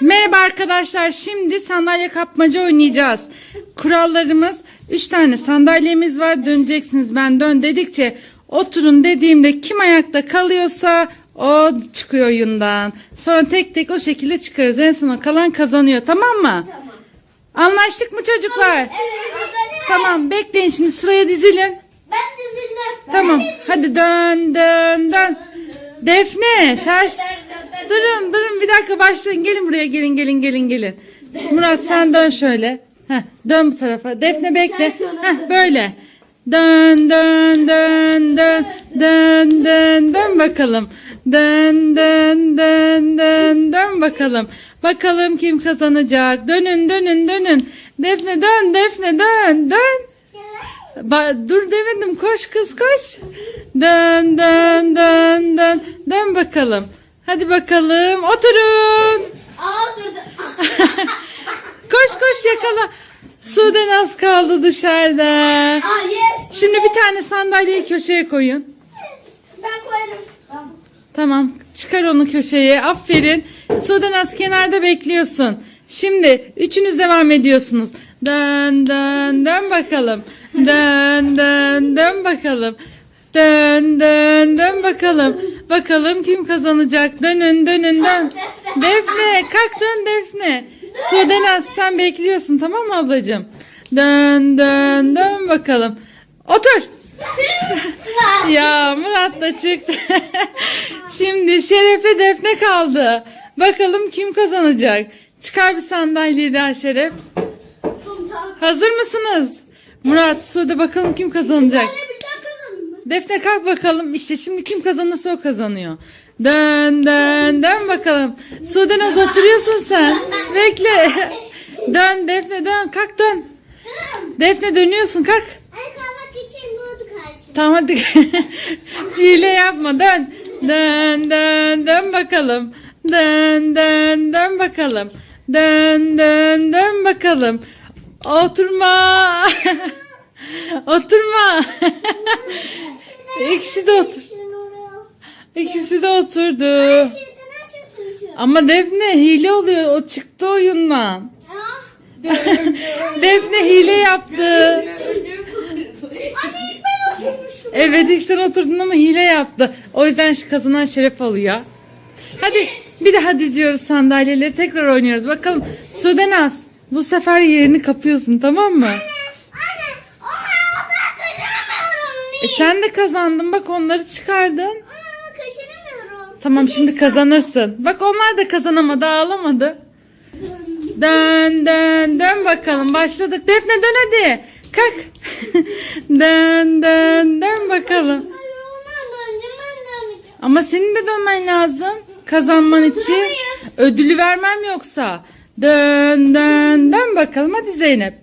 Merhaba arkadaşlar. Şimdi sandalye kapmaca oynayacağız. Kurallarımız 3 tane sandalyemiz var. Döneceksiniz ben dön dedikçe oturun dediğimde kim ayakta kalıyorsa o çıkıyor oyundan. Sonra tek tek o şekilde çıkarız. En sona kalan kazanıyor. Tamam mı? Tamam. Anlaştık mı çocuklar? Evet. Tamam bekleyin şimdi sıraya dizilin. Ben dizildim. Tamam hadi dön dön dön. Defne ters. Durun durun bir dakika başlayın. Gelin buraya gelin gelin gelin gelin. Murat sen dön şöyle. Heh, dön bu tarafa. Defne bekle. Heh, böyle. Dön dön dön dön dön dön dön bakalım. Dön dön dön dön dön bakalım. Bakalım kim kazanacak. Dönün dönün dönün. Defne dön Defne dön dön. Ba- dur demedim koş kız koş. Dön dön dön dön dön bakalım. Hadi bakalım oturun. Aa durdu. Koş koş yakala. Sudan az kaldı dışarıda. Aa yes. Şimdi bir tane sandalyeyi köşeye koyun. Ben koyarım. Tamam. Tamam çıkar onu köşeye aferin. Sudan az kenarda bekliyorsun. Şimdi üçünüz devam ediyorsunuz. Dön dön dön bakalım. Dön dön dön bakalım. Dön dön dön bakalım. Bakalım kim kazanacak. Dönün dönün dön. Defne kalk dön Defne. Sudenaz sen bekliyorsun tamam mı ablacığım? Dön dön dön bakalım. Otur. Ya Murat da çıktı. Şimdi Şeref'le Defne kaldı. Bakalım kim kazanacak? Çıkar bir sandalyeyi daha Şeref. Hazır mısınız? Murat, Sude bakalım kim kazanacak? Ben bir daha kazanayım mı? Defne kalk bakalım. İşte şimdi kim kazanırsa o kazanıyor. Dön dön dön bakalım. Sude Naz oturuyorsun sen. Bekle. Dön Defne dön kalk dön. Defne dönüyorsun kalk. Ay kalmak için buldu karşı. Tamam hadi. Hile yapma dön. Dön dön dön bakalım. Dön dön dön bakalım. Dön dön dön bakalım. Oturma. Oturma. İkisi de otur. İkisi de oturdu. Ama Defne hile oluyor. O çıktı oyundan. Defne hile yaptı. Evet ilk sen oturdun ama hile yaptı. O yüzden kazanan şeref alıyor. Hadi bir daha diziyoruz sandalyeleri tekrar oynuyoruz. Bakalım Sudenaz bu sefer yerini kapıyorsun tamam mı? E sen de kazandın bak onları çıkardın. Ama kaçıramıyorum. Tamam şimdi kazanırsın. Bak onlar da kazanamadı ağlamadı. Dön dön dön bakalım başladık. Defne dön hadi. Kalk. dön dön dön bakalım. Hayır, ondan döneceğim, ben dönmeyeceğim. Ama senin de dönmen lazım. Kazanman için. Ödülü vermem yoksa. Dön dön dön bakalım hadi Zeynep.